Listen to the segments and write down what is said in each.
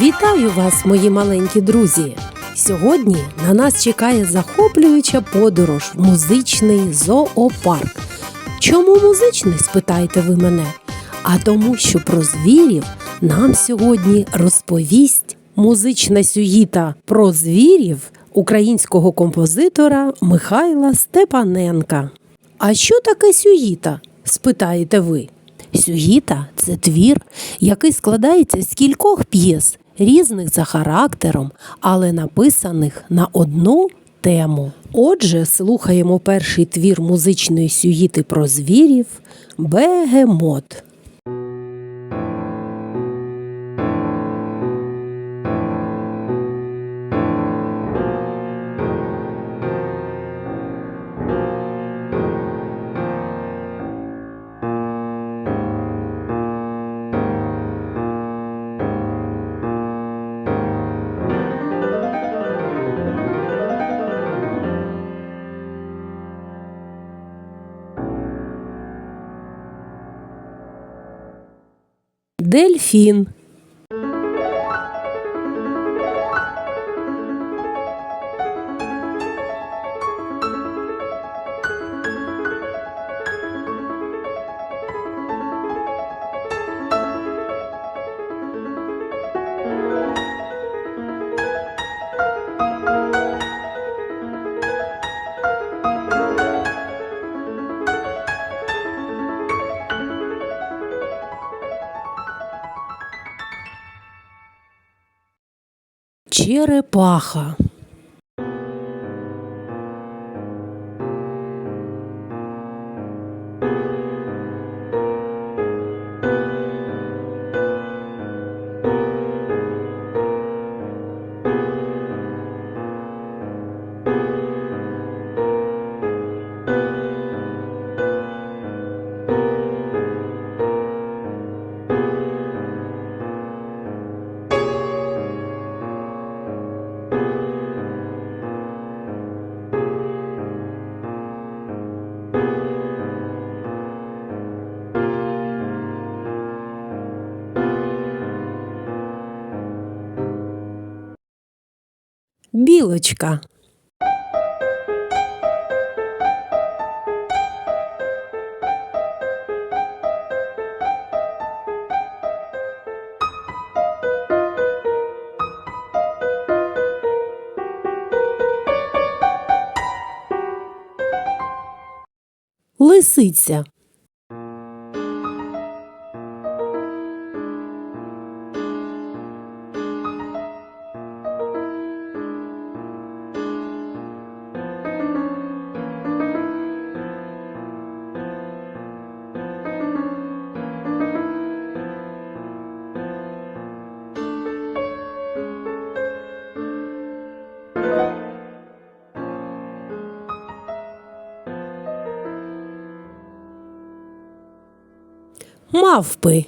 Вітаю вас, мої маленькі друзі! Сьогодні на нас чекає захоплююча подорож в музичний зоопарк. Чому музичний, спитаєте ви мене? А тому, що про звірів нам сьогодні розповість музична сюїта про звірів українського композитора Михайла Степаненка. А що таке сюїта? спитаєте ви. Сюїта це твір, який складається з кількох п'єс, різних за характером, але написаних на одну тему. Отже, слухаємо перший твір музичної сюїти про звірів Бегемот. Дельфін. Черепаха. Білочка. Лисиця. Мавпи.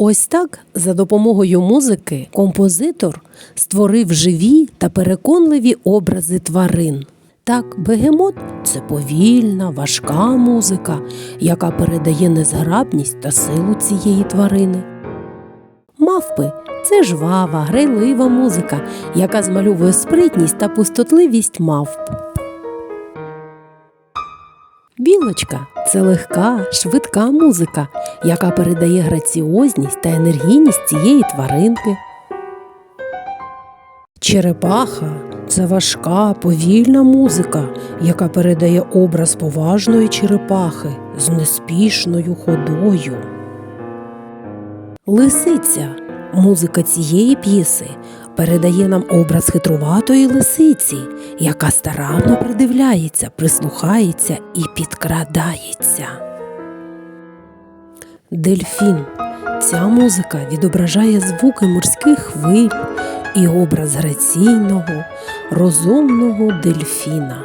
Ось так, за допомогою музики, композитор створив живі та переконливі образи тварин. Так, бегемот це повільна, важка музика, яка передає незграбність та силу цієї тварини. Мавпи це жвава, грайлива музика, яка змальовує спритність та пустотливість мавп. Білочка це легка, швидка музика, яка передає граціозність та енергійність цієї тваринки. Черепаха це важка, повільна музика, яка передає образ поважної черепахи з неспішною ходою. Лисиця музика цієї п'єси передає нам образ хитруватої лисиці, яка старанно придивляється, прислухається і підкрадається. Дельфін. Ця музика відображає звуки морських хвиль і образ граційного, розумного дельфіна.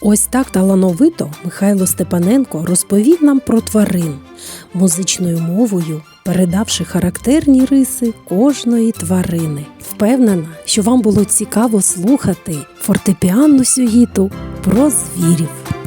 Ось так талановито Михайло Степаненко розповів нам про тварин, музичною мовою передавши характерні риси кожної тварини. Впевнена, що вам було цікаво слухати фортепіанну сюїту про звірів.